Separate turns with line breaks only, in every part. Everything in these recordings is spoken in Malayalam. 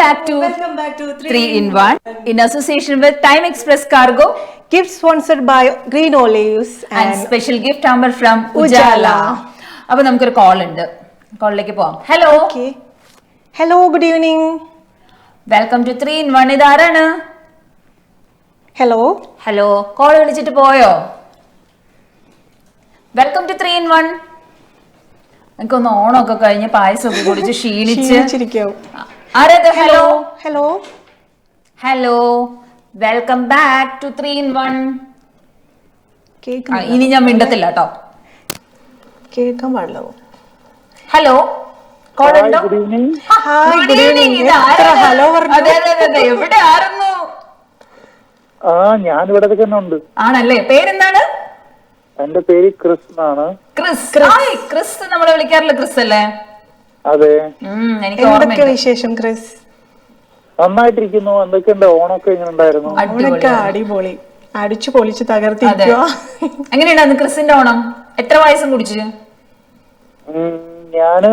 back to
Welcome back to
3 in 1 in association with Time Express Cargo
Gift sponsored by Green Olives
and
and,
special gift hamper from
Ujala.
Ujala. അപ്പൊ നമുക്കൊരു കോൾ ഉണ്ട് കോളിലേക്ക് പോവാം hello
okay. Hello, good evening.
Welcome to three in one ഇതാരാണ്
Hello.
ഹലോ കോൾ വിളിച്ചിട്ട് പോയോ welcome to three in one എനിക്കൊന്ന് ഓണമൊക്കെ കഴിഞ്ഞ് പായസമൊക്കെ കുടിച്ച് ക്ഷീണിച്ച്
ക്ഷീണിച്ചിരിക്കാവും.
ആരത് hello
hello
hello welcome back to three in one. ഇനി ഞാൻ മിണ്ടത്തില്ല കേട്ടോ.
കേൾക്കാൻ പാടില്ല
ഹലോ അതെ എവിടെ ആയിരുന്നു
ആ ഞാൻ ഇവിടെ തന്നെ ഉണ്ട്
ആണല്ലേ? പേരെന്താണ്?
എന്റെ പേര് ക്രിസ്. എന്നാണ്
ക്രിസ്. ഹായ് ക്രിസ് നമ്മളെ വിളിക്കാറില്ല? ക്രിസ് അല്ലേ?
അതെ.
എന്തൊക്കെ
ഓർമ്മയുണ്ട്
വിശേഷം ക്രിസ്?
നന്നായിട്ടിരിക്കുന്നു. എന്തൊക്കെയുണ്ട്? ഓണൊക്കെ എങ്ങനെ ഉണ്ടായിരുന്നു?
ഓണൊക്കെ അടിപൊളി. അടിച്ചു പൊളിച്ച് തകർത്തിരിക്കുക
എങ്ങനെയുണ്ടായിരുന്നു ക്രിസിന്റെ ഓണം? എത്ര വയസ്സും കുടിച്ചു?
ഞാൻ.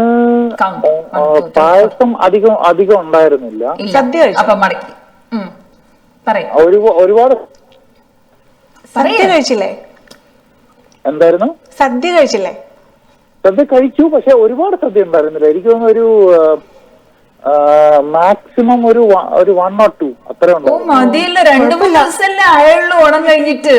പായസം അധികം അധികം ഉണ്ടായിരുന്നില്ല.
സദ്യ
ഒരുപാട്
സദ്യ കഴിച്ചില്ലേ?
എന്തായിരുന്നു?
സദ്യ കഴിച്ചില്ലേ?
സദ്യ കഴിച്ചു. പക്ഷെ ഒരുപാട് ശ്രദ്ധ ഉണ്ടായിരുന്നില്ല. എനിക്ക് തോന്നുന്നു ഒരു മാക്സിമം ഒരു ഒരു വൺ ഓർ ടു അത്രേ
മതിയല്ലോ. രണ്ടു മൂന്ന് ദിവസമല്ലേ ആയുള്ളൂ ഓണം കഴിഞ്ഞിട്ട്.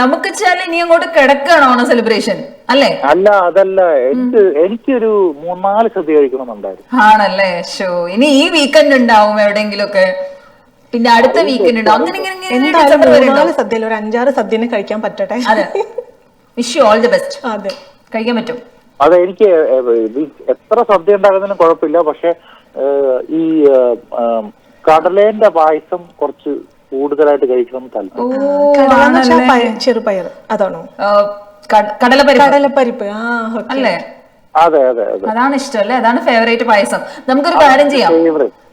നമുക്ക് വെച്ചാൽ ഇനി അങ്ങോട്ട് കിടക്കാണ് ഓണം സെലിബ്രേഷൻ അല്ലേ?
അല്ല അതല്ല. എനിക്ക് എനിക്കൊരു മൂന്നാൽ ശ്രദ്ധ കഴിക്കണമെന്നുണ്ടായിരുന്നു.
ആണല്ലേ? ഷോ ഇനി ഈ വീക്കെൻഡ് ഉണ്ടാവും എവിടെയെങ്കിലും ഒക്കെ പിന്നെ അടുത്ത വീക്കെൻഡ് ഉണ്ടാവും. അങ്ങനെ
എന്തായാലും സദ്യയിൽ ഒരു അഞ്ചാറ് സദ്യനെ കഴിക്കാൻ പറ്റട്ടെ.
അതെ. Wish you all the best
അതെ.
കഴിക്കാൻ പറ്റും.
അതെ എനിക്ക് എത്ര സദ്യ ഉണ്ടാകുന്നതിനും കുഴപ്പമില്ല. പക്ഷെ ഈ കടലേന്റെ പായസം കുറച്ച് കൂടുതലായിട്ട് കഴിക്കണം താല്പര്യം.
ചെറുപയർ അതാണോ?
കടലപ്പരിപ്പ്. അല്ലേ?
അതെ അതെ അതെ.
അതാണ് ഇഷ്ടം അല്ലേ? അതാണ് ഫേവറേറ്റ് പായസം. നമുക്കൊരു കാര്യം ചെയ്യാം.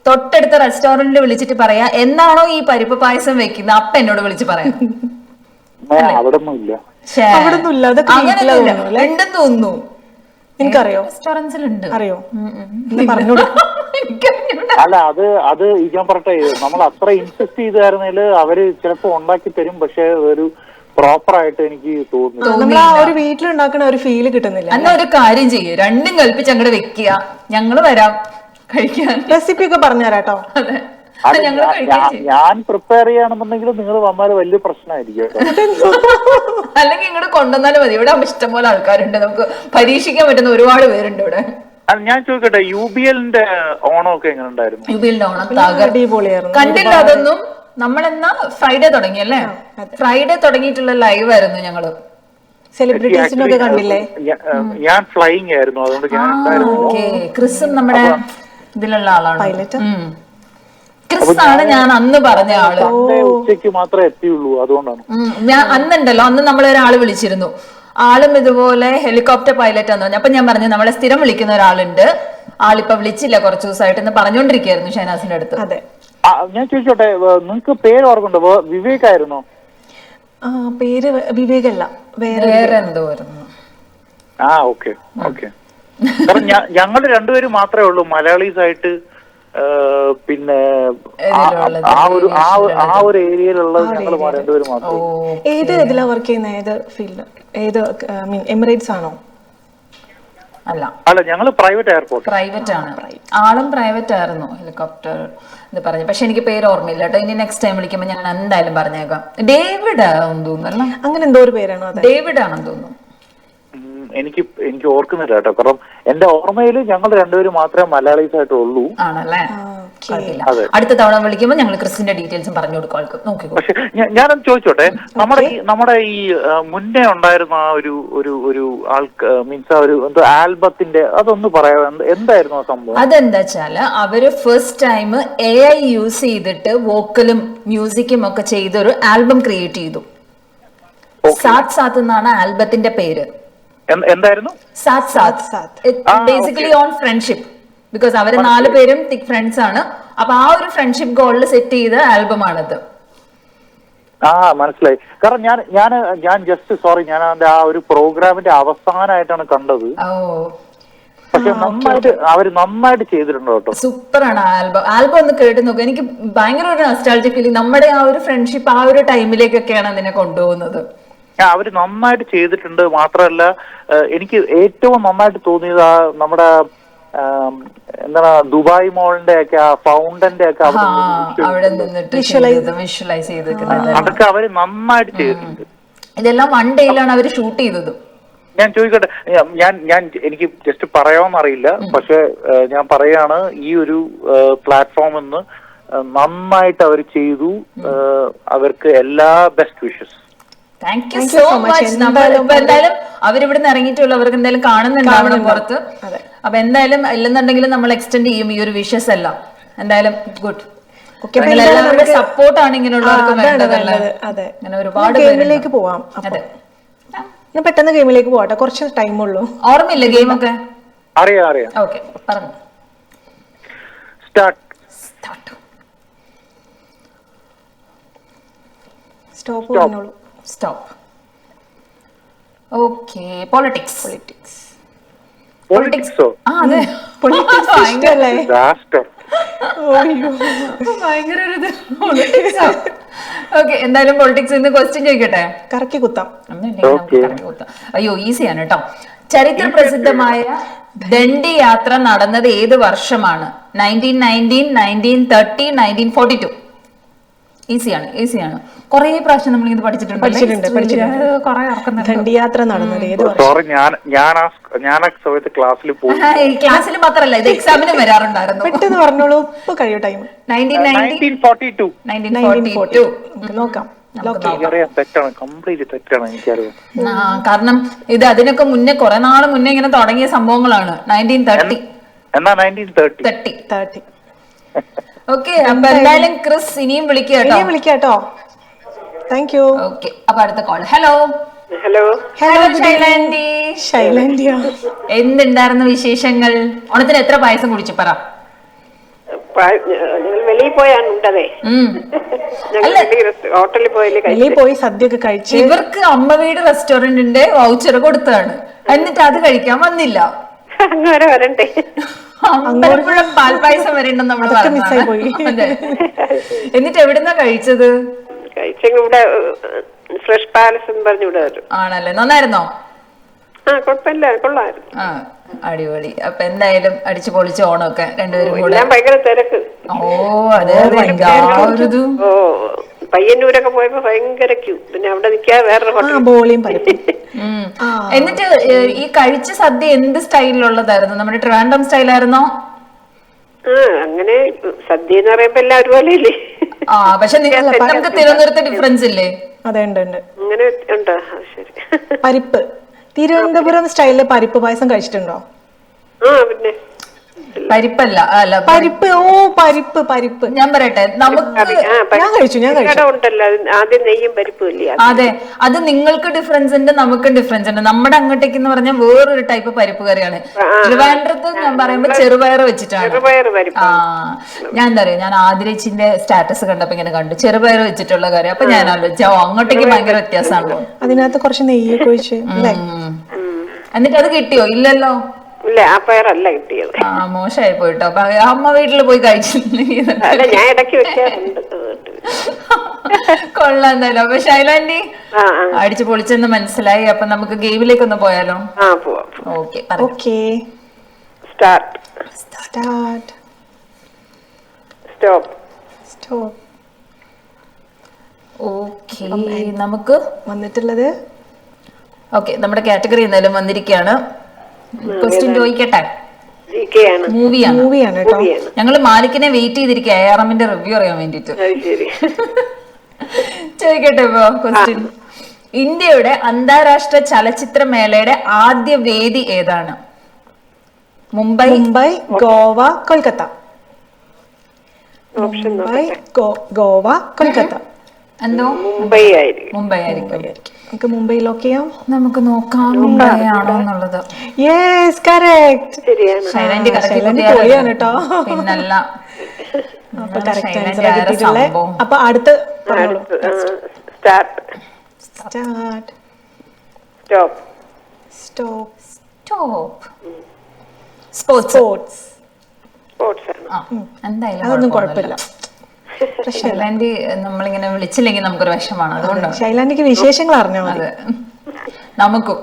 തൊട്ടടുത്ത റെസ്റ്റോറന്റിൽ വിളിച്ചിട്ട് പറയാ എന്നാണോ ഈ പരിപ്പ് പായസം വെക്കുന്നത് അപ്പ എന്നോട് വിളിച്ച് പറയാം.
അവിടെ ഒന്നും ഇല്ല.
ശ്ശേ.
അവിടൊന്നും ഇല്ല, അതൊക്കെ വീട്ടിലാ
അങ്ങനെയൊന്നുമില്ല. ഉണ്ടെന്ന് തോന്നുന്നു.
എനിക്കറിയോ?
റെസ്റ്റോറൻസിലുണ്ട്
അറിയോ? പറഞ്ഞോളൂ.
അല്ല അത് അത് ഞാൻ പറട്ടെ നമ്മൾ അത്ര ഇൻസിസ്റ്റ് ചെയ്തായിരുന്നെങ്കിൽ അവർ ചിലപ്പോ ഉണ്ടാക്കി തരും പക്ഷെ ഒരു പ്രോപ്പർ ആയിട്ട് എനിക്ക് തോന്നുന്നു
നമ്മൾ ആ ഒരു വീട്ടിലുണ്ടാക്കുന്ന ഒരു ഫീൽ കിട്ടുന്നില്ല.
എന്നാ ഒരു കാര്യം ചെയ്യൂ. രണ്ടും കൽപ്പിച്ച് അങ്ങോട്ട് വെക്കുക. ഞങ്ങൾ വരാം. കഴിക്കാൻ.
റെസിപ്പി ഒക്കെ പറഞ്ഞുതരാട്ടോ.
അതെ.
ഞാൻ പ്രിപ്പയർ ചെയ്യണമെന്നുണ്ടെങ്കിൽ നിങ്ങൾ വന്നാൽ വലിയ പ്രശ്നമായിരിക്കും
അല്ലെങ്കിൽ ഇങ്ങോട്ട് കൊണ്ടുവന്നാലും മതി. ഇവിടെ ഇഷ്ടംപോലെ ആൾക്കാരുണ്ട്. നമുക്ക് പരീക്ഷിക്കാൻ പറ്റുന്ന ഒരുപാട് പേരുണ്ട് ഇവിടെ.
ഞാൻ ചോദിക്കട്ടെ യു ബി എല്ലിന്റെ ഓണമൊക്കെ എങ്ങനെ ഉണ്ടായിരുന്നു
യു ഓണം എല്ലിന്റെ
ഓണം
കണ്ടില്ല അതൊന്നും. നമ്മളെന്നാ ഫ്രൈഡേ തുടങ്ങി അല്ലേ? ഫ്രൈഡേ തുടങ്ങിയിട്ടുള്ള ലൈവ് ആയിരുന്നു ഞങ്ങൾ.
സെലിബ്രിറ്റീസിനൊക്കെ കണ്ടില്ലേ?
ഞാൻ ഫ്ലൈയിങ് ആയിരുന്നു. അതുകൊണ്ട് ഞാൻ
ക്രിസും നമ്മുടെ ഇതിലുള്ള ആളാണ്.
പൈലറ്റ്.
ക്രിസ് ആണ് ഞാൻ അന്ന് പറഞ്ഞ
ആൾ. ഉച്ചയ്ക്ക് മാത്രമേ എത്തിയുള്ളൂ അതുകൊണ്ടാണ്.
ഞാൻ അന്നുണ്ടല്ലോ അന്ന് നമ്മൾ ഒരാൾ വിളിച്ചിരുന്നു. ആളും ഇതുപോലെ ഹെലികോപ്റ്റർ പൈലറ്റ് എന്ന് പറഞ്ഞു. അപ്പൊ ഞാൻ പറഞ്ഞു നമ്മളെ സ്ഥിരം വിളിക്കുന്ന ഒരാളുണ്ട്. ആളിപ്പൊ വിളിച്ചില്ല കുറച്ചു ദിവസമായിട്ട് എന്ന് പറഞ്ഞോണ്ടിരിക്കുന്നു ഷഹനാസിന്റെ അടുത്ത്.
അതെ.
ഞാൻ ചോദിച്ചോട്ടെ നിങ്ങൾക്ക് പേര് ഓർക്കുണ്ടോ വിവേക് ആയിരുന്നു?
പേര് വിവേകല്ല വേറെ
വേറെ എന്തോ ആയിരുന്നു.
ആ ഓക്കെ ഓക്കെ. കാരണം ഞങ്ങൾ രണ്ടുപേരും മാത്രമേ ഉള്ളൂ മലയാളീസ് ആയിട്ട് പിന്നെ ആ- ഒരു ആ ഒരു- ഏരിയയിലുള്ള ഏരിയയിലുള്ളത് ഞങ്ങൾ രണ്ടുപേരും
മാത്രം
മാത്രമേ
ഏത് ഇതിലാ വർക്ക് ചെയ്യുന്ന? ഏത് ഫീൽഡ് ഏത് മീൻ എമിറേറ്റ്സ് ആണോ?
അല്ല.
അല്ല ഞങ്ങൾ പ്രൈവറ്റ് എയർപോർട്ട്
പ്രൈവറ്റ് ആണ്. ആളും പ്രൈവറ്റ് ആയിരുന്നു. ഹെലികോപ്റ്റർ ഇത് പറഞ്ഞു. പക്ഷെ എനിക്ക് പേര് ഓർമ്മയില്ല കേട്ടോ. ഇനി നെക്സ്റ്റ് ടൈം വിളിക്കുമ്പോൾ ഞാൻ എന്തായാലും പറഞ്ഞേക്കാം. ഡേവിഡ് ആണെന്ന് തോന്നുന്നു അല്ല?
അങ്ങനെ എന്തോ ഒരു പേരാണോ
ഡേവിഡ് ആണെന്ന് തോന്നുന്നു.
എനിക്ക് എനിക്ക് ഓർക്കുന്നില്ല കേട്ടോ. കാരണം എന്റെ ഓർമ്മയിൽ ഞങ്ങൾ രണ്ടുപേരും മാത്രമേ മലയാളീസ് ആയിട്ടുള്ളൂ
ആണല്ലേ. അടുത്ത തവണ വിളിക്കുമ്പോൾ ഞങ്ങൾ ക്രിസ്റ്റിന്റെ ഡീറ്റെയിൽസും പറഞ്ഞു കൊടുക്കും.
പക്ഷെ ഞാനൊന്ന് ചോദിച്ചോട്ടെ. നമ്മുടെ ഈ നമ്മുടെ ഈ മുന്നേ ഉണ്ടായിരുന്ന ആ ഒരു ഒരു ഒരു ആൾക്ക് മീൻസ് ആ ഒരു എന്തോ ആൽബത്തിന്റെ അതൊന്ന് പറയാ എന്തായിരുന്നു ആ സംഭവം?
അതെന്താ വെച്ചാൽ അവർ first time A I use ചെയ്തിട്ട് വോക്കലും മ്യൂസിക്കും ഒക്കെ ചെയ്തൊരു ആൽബം ക്രിയേറ്റ് ചെയ്തു. സാത് സാത്ത് എന്നാണ് ആൽബത്തിന്റെ പേര്.
എന്തായിരുന്നു?
സാത് സാത്. ബേസിക്കലി ഓൺ ഫ്രണ്ട്ഷിപ്പ് ബിക്കോസ് അവർ നാല് പേരും തിക് ഫ്രണ്ട്സ് ആണ്. അപ്പൊ ആ ഒരു ഫ്രണ്ട്ഷിപ്പ് ഗോളിൽ സെറ്റ് ചെയ്ത ആൽബം ആണത്.
ആ മനസ്സിലായി. കാരണം ഞാൻ ഞാൻ ഞാൻ ജസ്റ്റ് സോറി ഞാൻ അതിന്റെ ആ ഒരു പ്രോഗ്രാമിന്റെ അവസാനമായിട്ടാണ് കണ്ടത്.
ഓ.
പക്ഷെ നന്നായിട്ട് അവർ നന്നായിട്ട് ചെയ്തിട്ടുണ്ട് കേട്ടോ.
സൂപ്പറാണ് ആൽബം ആൽബം ഒന്ന് കേട്ട് നോക്കുക എനിക്ക് ഭയങ്കര ഒരു നസ്റ്റാൾജി ഫീലിംഗ് നമ്മുടെ ആ ഒരു ഫ്രണ്ട്ഷിപ്പ് ആ ഒരു ടൈമിലേക്കൊക്കെയാണ് അതിനെ കൊണ്ടുപോകുന്നത്.
ആ, അവർ നന്നായിട്ട് ചെയ്തിട്ടുണ്ട്. മാത്രമല്ല എനിക്ക് ഏറ്റവും നന്നായിട്ട് തോന്നിയത് ആ നമ്മുടെ എന്താണ് ദുബായ് മോളിന്റെ ഒക്കെ ആ ഫൗണ്ടന്റെ ഒക്കെ അതൊക്കെ അവർ നന്നായിട്ട് ചെയ്തിട്ടുണ്ട്.
ഇതെല്ലാം വൺ ഡേയിലാണ് അവർ ഷൂട്ട് ചെയ്തത്.
ഞാൻ ചോദിക്കട്ടെ ഞാൻ- ഞാൻ എനിക്ക് ജസ്റ്റ് പറയാമെന്നറിയില്ല. പക്ഷെ ഞാൻ പറയാണ് ഈ ഒരു പ്ലാറ്റ്ഫോമിൽ നിന്ന് നന്നായിട്ട് അവർ ചെയ്തു. അവർക്ക് എല്ലാ best wishes.
Thank you so much നമ്മൾ ഇപ്പൊ എന്തായാലും അവരിവിടുന്ന് ഇറങ്ങിയിട്ടുള്ള അവർക്ക് എന്തായാലും കാണുന്നുണ്ടാവണം പുറത്ത്. അപ്പൊ എന്തായാലും ഇല്ലെന്നുണ്ടെങ്കിൽ നമ്മൾ എക്സ്റ്റെൻഡ് ചെയ്യും ഈ ഒരു വിഷസ് എല്ലാം. എന്തായാലും ഗുഡ് സപ്പോർട്ട് സപ്പോർട്ടാണ് ഇങ്ങനെയുള്ളവർക്ക് വേണ്ടതല്ലേ
അതെ.
അങ്ങനെ ഒരുപാട്
ഗെയിമിലേക്ക് പോവാം.
അതെ.
ഞാൻ പെട്ടെന്ന് ഗെയിമിലേക്ക് പോവാട്ടെ. കുറച്ച് ടൈം ഉള്ളൂ.
ഓർമ്മയില്ലേ ഗെയിമൊക്കെ
അറിയാം അറിയാം.
ഓക്കെ പറഞ്ഞു.
സ്റ്റാർട്ട്
സ്റ്റാർട്ട്
സ്റ്റോപ്പ് പറഞ്ഞോളൂ.
സ്റ്റോപ്പ് ഓക്കെ പൊളിറ്റിക്സ്
പൊളിറ്റിക്സ്
പൊളിറ്റിക്സോ
ആ അതെ.
പൊളിറ്റിക്സ്
ഭയങ്കര ഒരു ഓക്കെ എന്തായാലും പൊളിറ്റിക്സ് ഇന്ന് ക്വസ്റ്റ്യൻ ചോദിക്കട്ടെ?
കറക്കി കുത്താം.
കറക്കി കുത്താം. അയ്യോ ഈസിയാണ് കേട്ടോ ചരിത്ര പ്രസിദ്ധമായ ദണ്ഡി യാത്ര നടന്നത് ഏത് വർഷമാണ്? Nineteen nineteen nineteen thirty nineteen forty two ഈസിയാണ് ഈസിയാണ്. കുറേ പ്രാവശ്യം നമ്മൾ ഇത് പഠിച്ചിട്ടുണ്ട്
പഠിച്ചിട്ടുണ്ട്, പഠിച്ചിട്ടുണ്ട്.
കുറെ ഇറക്കുന്നുണ്ട്
ദണ്ഡിയാത്ര നടന്നത് ഏത്
സോറി ഞാൻ ഞാൻ ആ ഞാൻ ആ സമയത്ത് ക്ലാസ്സിൽ പോയി.
ക്ലാസ്സിൽ മാത്രമല്ല ഇത് എക്സാമിന് വരാറുണ്ടായിരുന്നു.
പെട്ടെന്ന് പറഞ്ഞോളൂ ഇപ്പൊ കഴിയോ ടൈം നമുക്ക് നോക്കാം.
കാരണം ഇത് അതിനൊക്കെ മുന്നേ കുറെ നാൾ മുന്നേ ഇങ്ങനെ തുടങ്ങിയ സംഭവങ്ങളാണ്. Nineteen thirty
thirty
thirty okay അപ്പൊ എന്തായാലും ക്രിസ് ഇനിയും വിളിക്കാം
ഇനിയും വിളിക്കാട്ടോ താങ്ക് യു
ഓക്കെ അപ്പൊ അടുത്ത കോൾ ഹലോ
ഹലോ
ഹലോ ശൈലാൻഡി
ശൈലാൻഡിയോ
എന്തുണ്ടായിരുന്നു വിശേഷങ്ങൾ? ഓണത്തിന് എത്ര പായസം കുടിച്ചു? പറ.
വെളിയിൽ പോയാണ് ഉണ്ടതേ. ഹോട്ടലിൽ
പോയി സദ്യ ഒക്കെ കഴിച്ച്.
ഇവർക്ക് അമ്മ വീട് റെസ്റ്റോറന്റിന്റെ വൗച്ചർ കൊടുത്തതാണ്. എന്നിട്ട് അത് കഴിക്കാൻ വന്നില്ല.
അങ്ങനെ വരണ്ടേ.
അമ്പലപ്പുഴ പാൽപായസം വരേണ്ടെന്ന് നമ്മൾ
അതൊക്കെ മിസ്സായി പോയി.
എന്നിട്ട് എവിടുന്നാ കഴിച്ചത്?
ഇവിടെ ഫ്രഷ് പാലസ് എന്ന് പറഞ്ഞു ഇവിടെ വരും.
ആണല്ലേ? നന്നായിരുന്നോ?
ആ കുഴപ്പമില്ല. കൊള്ളായിരുന്നു.
ആ അടിപൊളി. അപ്പൊ എന്തായാലും അടിച്ചു പൊളിച്ച് ഓണമൊക്കെ രണ്ടുപേരും കൂടെ.
ഞാൻ ഭയങ്കര തിരക്ക്.
ഓ അതെ
ഓ പയ്യന്നൂരൊക്കെ പോയപ്പോ ഭയങ്കര ക്യൂ പിന്നെ അവിടെ നിൽക്കാതെ വേറൊരു
ബോളിയും.
എന്നിട്ട് ഈ കഴിച്ച സദ്യ എന്ത് സ്റ്റൈലിലുള്ളതായിരുന്നു? നമ്മുടെ ട്രിവാൻഡ്രം സ്റ്റൈലായിരുന്നോ?
ആ അങ്ങനെ സദ്യ എന്ന് പറയുമ്പോ എല്ലാം ഒരുപോലെയല്ലേ
ആ പക്ഷെ നിങ്ങൾ നമുക്ക് തിരുവനന്തപുരത്ത് ഡിഫറൻസ് ഇല്ലേ?
അതെ ഉണ്ട് ഉണ്ട്.
അങ്ങനെ ഉണ്ടോ? ശരി.
പരിപ്പ്. തിരുവനന്തപുരം സ്റ്റൈലിൽ പരിപ്പ് പായസം കഴിച്ചിട്ടുണ്ടോ?
ആ പിന്നെ.
പരിപ്പല്ല അല്ല
പരിപ്പ് ഓ പരിപ്പ് പരിപ്പ്.
ഞാൻ പറയട്ടെ നമുക്ക്
ഞാൻ കഴിച്ചു ഞാൻ കഴിച്ചു.
ഉണ്ടല്ലോ ആദ്യം നെയ്യും പരിപ്പും ഇല്ലേ? അതെ
അത് നിങ്ങൾക്ക് ഡിഫറൻസ് ഉണ്ട് നമുക്ക് ഡിഫറൻസ് ഉണ്ട്. നമ്മുടെ അങ്ങോട്ടേക്ക് എന്ന് പറഞ്ഞാൽ വേറൊരു ടൈപ്പ് പരിപ്പ് കറിയാണ്. തിരുവനന്തപുരത്ത് ഞാൻ പറയുമ്പോ ചെറുപയർ വെച്ചിട്ടാണ്. ആ ഞാൻ എന്താ പറയാ ഞാൻ ആദിരച്ചിന്റെ സ്റ്റാറ്റസ് കണ്ടപ്പോ ഇങ്ങനെ കണ്ടു. ചെറുപയർ വെച്ചിട്ടുള്ള കറി. അപ്പൊ ഞാൻ ആലോചിച്ചു ഓ, അങ്ങോട്ടേക്ക് ഭയങ്കര വ്യത്യാസമാണല്ലോ.
അതിനകത്ത് കുറച്ച് നെയ്യൊക്കെ ഒഴിച്ച്
എന്നിട്ട് അത് കിട്ടിയോ? ഇല്ലല്ലോ?
ഇല്ല ആ പയറല്ല കിട്ടിയത്.
ആ മോശമായി പോയിട്ടോ. അപ്പൊ അമ്മ വീട്ടിൽ പോയി കഴിച്ചിട്ടുണ്ടെങ്കിൽ
അല്ല ഞാൻ ഇടയ്ക്ക് വെക്കാറുണ്ട്
കൊള്ളാം എന്തായാലും അപ്പൊ ശൈലാന്റി
ആ ആ.
അടിച്ചു പൊളിച്ചെന്ന് മനസ്സിലായി. അപ്പൊ നമുക്ക് ഗെയിമിലേക്ക് ഒന്ന് പോയാലോ?
ആ പോവാം
okay
okay.
Start.
Start.
Stop.
Stop.
Okay നമുക്ക്
വന്നിട്ടുള്ളത്?
ഓക്കെ നമ്മുടെ കാറ്റഗറി എന്തായാലും വന്നിരിക്കുകയാണ്. ക്വസ്റ്റ്യൻ ചോദിക്കട്ടെ? മൂവിയാണ്.
മൂവിയാണ് കേട്ടോ.
ഞങ്ങൾ മാലിക്കിനെ വെയിറ്റ് ചെയ്തിരിക്കുക എ ആർ എമ്മിന്റെ റിവ്യൂ അറിയാൻ വേണ്ടിട്ട് ചോദിക്കട്ടെ ഇപ്പൊ ക്വസ്റ്റ്യൻ. ഇന്ത്യയുടെ അന്താരാഷ്ട്ര ചലച്ചിത്ര മേളയുടെ ആദ്യ വേദി ഏതാണ്? മുംബൈ
മുംബൈ ഗോവ കൊൽക്കത്ത.
ഓപ്ഷൻ
മുംബൈ ഗോവ കൊൽക്കത്ത.
എന്തോ?
മുംബൈ ആയിരിക്കും.
മുംബൈ ആയിരിക്കും.
നമുക്ക് മുംബൈ ലോക്ക് ചെയ്യാം.
നമുക്ക് നോക്കാം മുംബൈ ആണോ എന്നുള്ളത്.
യെസ് കറക്റ്റ്
ശരിയാണ്.
ശൈലന്റ്.
പൊളിയാണ് കേട്ടോ.
പിന്നല്ല.
അപ്പൊ കറക്റ്റ് ആൻസർ അപ്പൊ അടുത്ത്
start
start
stop
stop
stop sports
sports
sports
ആ എന്തായാലും
അതൊന്നും കുഴപ്പമില്ല.
ശൈലാൻഡി നമ്മളിങ്ങനെ വിളിച്ചില്ലെങ്കിൽ നമുക്കൊരു വിഷമാണ് അതുകൊണ്ടാണ്
ശൈലാൻഡിക്ക് വിശേഷങ്ങൾ അറിഞ്ഞാൽ മതി.
അതെ. നമുക്കും.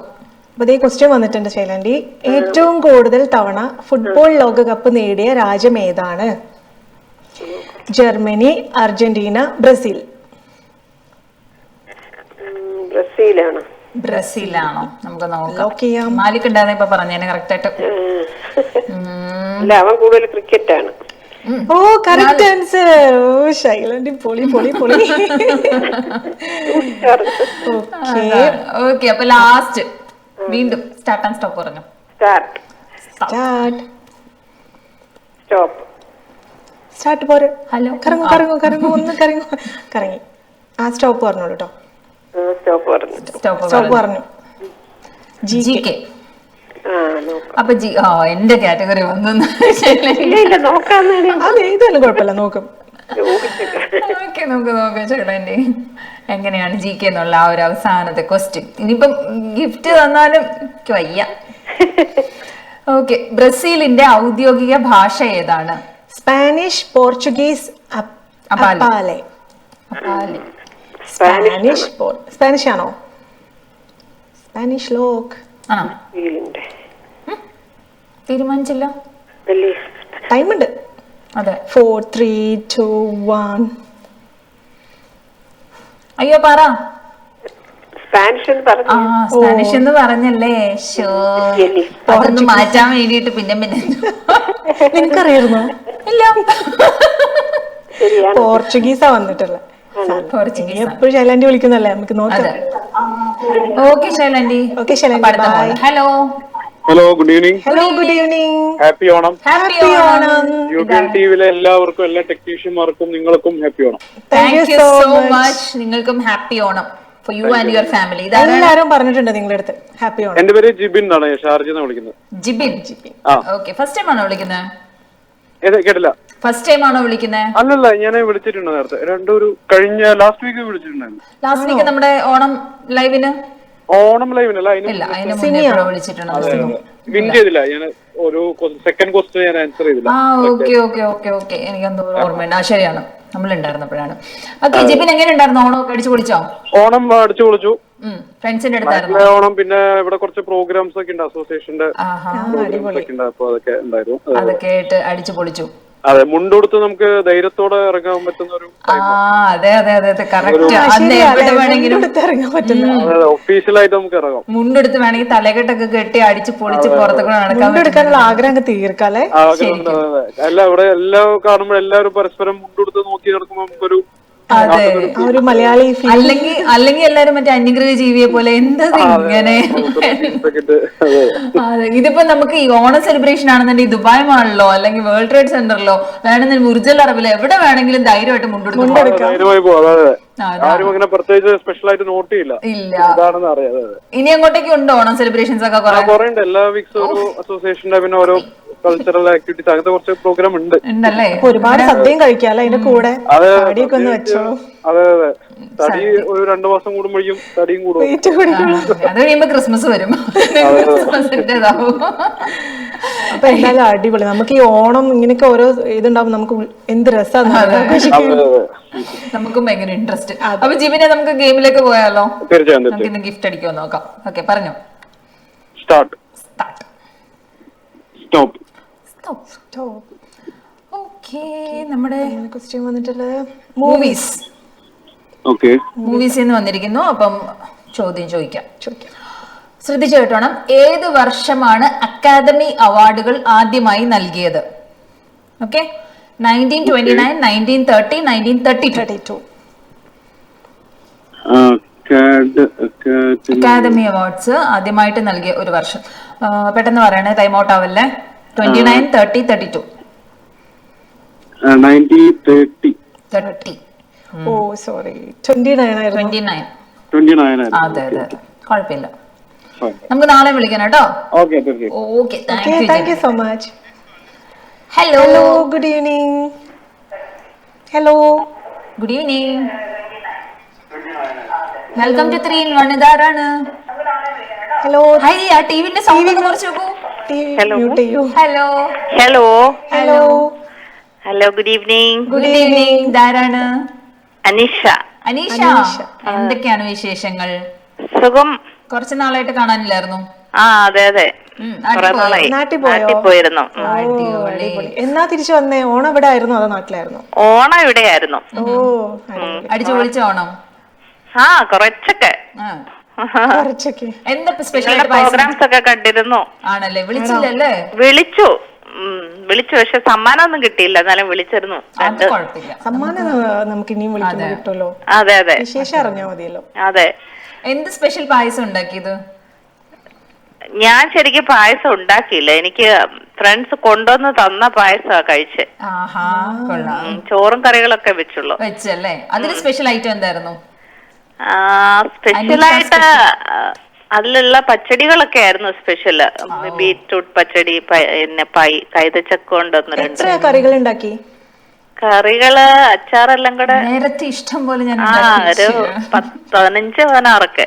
അപ്പൊ ഇതേ ക്വസ്റ്റ്യൻ വന്നിട്ടുണ്ട് ശൈലാൻഡി ഏറ്റവും കൂടുതൽ തവണ ഫുട്ബോൾ ലോകകപ്പ് നേടിയ രാജ്യം ഏതാണ്? Germany Argentina Brazil.
ബ്രസീലാണ്.
ബ്രസീലാണോ? നമുക്ക് നോക്കാം. മാലിക് ഉണ്ടായിരുന്ന ഇപ്പൊ പറഞ്ഞേനെ കറക്റ്റ് ആയിട്ട്.
അവൻ കൂടുതൽ ക്രിക്കറ്റ് ആണ്.
ഓ കറക്റ്റ് ആൻസർ ഓ ശൈലന്റെ പൊളി പൊളി പൊളി. ഓക്കെ
അപ്പൊ ലാസ്റ്റ് വീണ്ടും സ്റ്റാർട്ട് ആൻഡ് സ്റ്റോപ്പ് പറഞ്ഞു.
സ്റ്റാർട്ട്
സ്റ്റാർട്ട്
സ്റ്റോപ്പ്
സ്റ്റാർട്ട് പോരെ.
ഹലോ
കറങ്ങു കറങ്ങു കറങ്ങു ഒന്ന് കറങ്ങു. കറങ്ങി. ആ സ്റ്റോപ്പ് പറഞ്ഞോളൂ കേട്ടോ
സ്റ്റോപ്പ് പറഞ്ഞു.
സ്റ്റോപ്പ്
പറഞ്ഞു.
ജി കെ അപ്പൊ ജി ഓ എന്റെ കാറ്റഗറി വന്നു
അത് ഏതായാലും കുഴപ്പമില്ല നോക്കും.
ഓക്കെ നമുക്ക് നോക്കാം ചേട്ടന്റെ എങ്ങനെയാണ് ജി കെ എന്നുള്ള ആ ഒരു അവസാനത്തെ ക്വസ്റ്റ്യൻ ഇനിയിപ്പം ഗിഫ്റ്റ് തന്നാലും എനിക്ക് വയ്യ. ഓക്കെ ബ്രസീലിന്റെ ഔദ്യോഗിക ഭാഷ ഏതാണ്?
സ്പാനിഷ് പോർച്ചുഗീസ്
അപ്പാലെ.
അപ്പാലെ. സ്പാനിഷ് സ്പാനിഷ് ആണോ? Spanish lock.
തീരുമാനിച്ചില്ല?
ടൈമുണ്ട്.
അതെ.
ഫോർ ത്രീ ടു വൺ
അയ്യോ പറ.
സ്പാനിഷ് എന്ന്
ആ
പറഞ്ഞു
സ്പാനിഷ് എന്ന് പറഞ്ഞല്ലേ ഷോ. അതൊന്ന് മാറ്റാൻ വേണ്ടിട്ട് പിന്നെ പിന്നെ.
നിനക്കറിയായിരുന്നോ?
ഇല്ല.
പോർച്ചുഗീസാ വന്നിട്ടുള്ളത് എപ്പോഴും ശൈലാന്റി വിളിക്കുന്നല്ലേ നമുക്ക് നോക്കാം.
Okay Shaila aunty
okay Shaila aunty bye.
Hello.
Hello good evening.
Hello good evening.
Happy Onam.
Happy Onam.
YouTube ടിവിയിലെ എല്ലാവർക്കും എല്ലാ ടെക്നീഷ്യന്മാർക്കും നിങ്ങൾക്കും happy Onam.
Thank you so much
നിങ്ങൾക്കും happy Onam. For you and your family ഇതാണ്
എല്ലാരും പറഞ്ഞിട്ടുണ്ട് നിങ്ങളുടെ അടുത്ത് ഹാപ്പി ഓണം.
എന്റെ പേര് ജിബിൻ എന്നാണ് ഷാർജ എന്ന് വിളിക്കുന്നത്.
Jibin
Jibin.
Okay first time ആണോ വിളിക്കുന്നത്?
ഏത് കേട്ടില്ല.
ഫസ്റ്റ് ടൈം ആണോ വിളിക്കുന്നത്
അല്ലല്ല ഞാൻ വിളിച്ചിട്ടുണ്ട് നേരത്തെ. രണ്ടൊരു കഴിഞ്ഞ ലാസ്റ്റ് വീക്ക് വിളിച്ചിട്ടുണ്ടായിരുന്നു.
ലാസ്റ്റ് വീക്ക് നമ്മുടെ ഓണം ലൈവിന്?
ഓണം ലൈവിനല്ല അതിന്
വിളിച്ചിട്ടുണ്ടായിരുന്നു
വിൻ ചെയ്തില്ല ഞാൻ ഒരു സെക്കൻഡ് ക്വസ്റ്റ്യൻ ഞാൻ ആൻസർ ചെയ്തില്ല.
ആ ഓക്കെ ഓക്കെ ഓക്കെ ഓക്കെ എനിക്ക് എന്തോ ഓർമ്മയുണ്ട് ആ ശരിയാണ്. നമ്മൾ ഉണ്ടായിരുന്നപ്പോഴാണ്. ഓക്കെ ജിബിൻ എങ്ങനെ ഉണ്ടായിരുന്നു? ഓണം ഒക്കെ അടിച്ചു പൊളിച്ചോ?
ഓണം അടിച്ചു പൊളിച്ചു.
ഫ്രണ്ട്സിന്റെ അടുത്തായിരുന്നു
ഓണം പിന്നെ ഇവിടെ കുറച്ച് പ്രോഗ്രാംസ് ഒക്കെ ഉണ്ട് അസോസിയേഷന്റെ. അതൊക്കെ
ആയിട്ട് അടിച്ചു പൊളിച്ചു.
അതെ മുണ്ടുടുത്ത് നമുക്ക് ധൈര്യത്തോടെ ഇറങ്ങാൻ പറ്റുന്ന ഒരു
ആ. അതെ അതെ അതെ അതെ. കറക്റ്റ് അന്ന് എവിടെ വേണമെങ്കിലും
ഇറങ്ങാൻ പറ്റുന്ന
ഒഫീഷ്യലായിട്ട് നമുക്ക് ഇറങ്ങാം.
മുണ്ടെടുത്ത് വേണമെങ്കിൽ തലകെട്ടൊക്കെ കെട്ടി അടിച്ച് പൊളിച്ച് പുറത്തൊക്കെ നടക്കാൻ
എടുക്കാനുള്ള ആഗ്രഹം അങ്ങ് തീർക്കാല്ലേ.
അല്ല? ഇവിടെ എല്ലാം കാണുമ്പോൾ എല്ലാവരും പരസ്പരം മുണ്ടെടുത്ത് നോക്കി നടക്കുമ്പോൾ നമുക്കൊരു
അതെ.
ഒരു മലയാളി
അല്ലെങ്കിൽ അല്ലെങ്കിൽ എല്ലാരും മറ്റേ അന്യഗ്രഹ ജീവിയെ പോലെ എന്തത് ഇങ്ങനെ?
അതെ.
അതെ ഇതിപ്പോ നമുക്ക് ഈ ഓണ സെലിബ്രേഷൻ ആണെന്നുണ്ടെങ്കിൽ ദുബായ് മാളിലോ അല്ലെങ്കിൽ വേൾഡ് ട്രേഡ് സെന്ററിലോ വേണമെന്ന് മുർജൽ അറബിലോ എവിടെ വേണമെങ്കിലും ധൈര്യമായിട്ട്
അതെ. ആരും അങ്ങനെ പ്രത്യേകിച്ച് സ്പെഷ്യൽ ആയിട്ട് നോട്ട് ചെയ്യില്ല ഇതാണെന്ന് അറിയാം.
ഇനി അങ്ങോട്ടേക്ക് ഉണ്ടോ ഓണം സെലിബ്രേഷൻസ് ഒക്കെ കുറെ?
കുറെ ഉണ്ട്. എല്ലാ വീക്സും ഒരു അസോസിയേഷന്റെ പിന്നെ ഓരോ കൾച്ചറൽ ആക്ടിവിറ്റീസ് അങ്ങനത്തെ കുറച്ച് പ്രോഗ്രാം ഉണ്ട്.
ഉണ്ടല്ലേ?
ഒരുപാട് സദ്യയും കഴിക്കാല്ലേ അതിന്റെ കൂടെ?
അതെ
താടിയൊക്കെ ഒന്ന് വെച്ചോളൂ
അതെ അതെ. തടി ഒരു രണ്ടു മാസം കൂടുമ്പോഴേക്കും തടിയും കൂടും.
വെയിറ്റ് കൂടി.
അത് കഴിയുമ്പോ ക്രിസ്മസ് വരും. ക്രിസ്മസിന്റേതാവും
അപ്പൊ എന്തായാലും അടിപൊളി. നമുക്ക് ഈ ഓണം ഇങ്ങനെയൊക്കെ ഓരോ ഇതുണ്ടാവും. നമുക്ക് ഉൾ- എന്ത് രസമാണ്
അതെ അതെ.
നമുക്കും ഭയങ്കര ഇൻട്രസ്റ്റ് അപ്പൊ ജിമിനെ നമുക്ക് ഗെയിമിലേക്ക് പോയാലോ?
തീർച്ചയായും
നമുക്ക് ഇന്ന് ഗിഫ്റ്റ് അടിക്കുമോ നോക്കാം. ഓക്കെ പറഞ്ഞോ.
സ്റ്റാർട്ട്
സ്റ്റാർട്ട്
സ്റ്റോപ്പ്
ഓക്കെ നമ്മുടെ
ക്വസ്റ്റ്യൻ വന്നിട്ടുള്ളത്
മൂവീസ്
ഓക്കെ
നിന്ന് വന്നിരിക്കുന്നു. അപ്പം ചോദ്യം ചോദിക്കാം.
ചോദിക്കാം.
ശ്രദ്ധിച്ചു കേട്ടോണം. ഏത് വർഷമാണ് അക്കാദമി അവാർഡുകൾ ആദ്യമായി നൽകിയത്? Okay nineteen twenty nine nineteen thirty nineteen thirty
thirty two
academy awards ആദ്യമായിട്ട് നൽകിയ ഒരു വർഷം. പെട്ടെന്ന് പറയണേ time out ആവല്ലേ? Twenty nine thirty thirty two
thirty
oh sorry twenty nine
twenty nine അതെ അതെ കുഴപ്പമില്ല. നമുക്ക് നാളെ വിളിക്കണം കേട്ടോ.
Okay
thank you
so much
hello
hello good evening hello
good evening welcome to three in one ഇതാരാണ്?
ഹലോ
ഹൈ ആ ടിവിന്റെ സൗണ്ട് കുറച്ച് നോക്കൂ. Hello
hello
hello
hello good evening
good evening ഇതാരാണ്?
അനിഷ.
അനീഷ. എന്തൊക്കെയാണ് വിശേഷങ്ങൾ?
സുഖം.
കുറച്ച് നാളായിട്ട് കാണാനില്ലായിരുന്നു.
ആ അതെ അതെ.
നാട്ടിൽ പോയോ?
നാട്ടിൽ പോയോ?
നാട്ടിൽ പോയിരുന്നു.
എന്നാ തിരിച്ചു വന്നേ? ഓണം ഇവിടെ ആയിരുന്നു അതോ നാട്ടിലായിരുന്നു?
ഓണം ഇവിടെയായിരുന്നു.
ഓ അടിപൊളി.
അടിച്ചു പൊളിച്ച ഓണം?
ആ. കുറച്ചൊക്കെ.
എന്താ സ്പെഷ്യൽ
പ്രോഗ്രാംസ് ഒക്കെ കണ്ടിരുന്നു.
ആണല്ലേ? വിളിച്ചില്ലല്ലേ?
വിളിച്ചു. വിളിച്ചു. പക്ഷെ സമ്മാനം ഒന്നും കിട്ടിയില്ല. എന്നാലും വിളിച്ചിരുന്നു.
സമ്മാനം നമുക്ക് ഇനിയും വിളിക്കുമ്പോൾ കിട്ടുമല്ലോ.
അതെ അതെ.
വിശേഷം അറിഞ്ഞാ മതിയല്ലോ.
അതെ.
എന്ത് സ്പെഷ്യൽ പായസം ഉണ്ടാക്കിയത്?
ഞാൻ ശരിക്കും പായസം ഉണ്ടാക്കിയില്ല. എനിക്ക് ഫ്രണ്ട്സ് കൊണ്ടുവന്ന് തന്ന പായസമാ കഴിച്ച്. ചോറും കറികളൊക്കെ വെച്ചുള്ളൂ.
വെച്ചല്ലേ? അതിന് സ്പെഷ്യൽ ഐറ്റം എന്തായിരുന്നു?
സ്പെഷ്യലായിട്ട് അതിലുള്ള പച്ചടികളൊക്കെ ആയിരുന്നു സ്പെഷ്യൽ ബീറ്റ്റൂട്ട് പച്ചടി പിന്നെ പൈ കൈതച്ചക്ക
കറികൾ ഉണ്ടാക്കി
കറികൾ അച്ചാറെല്ലാം കൂടെ
ഇഷ്ടം പോലെ ഞാൻ
ആ ഒരു പതിനഞ്ച് പതിനാറൊക്കെ.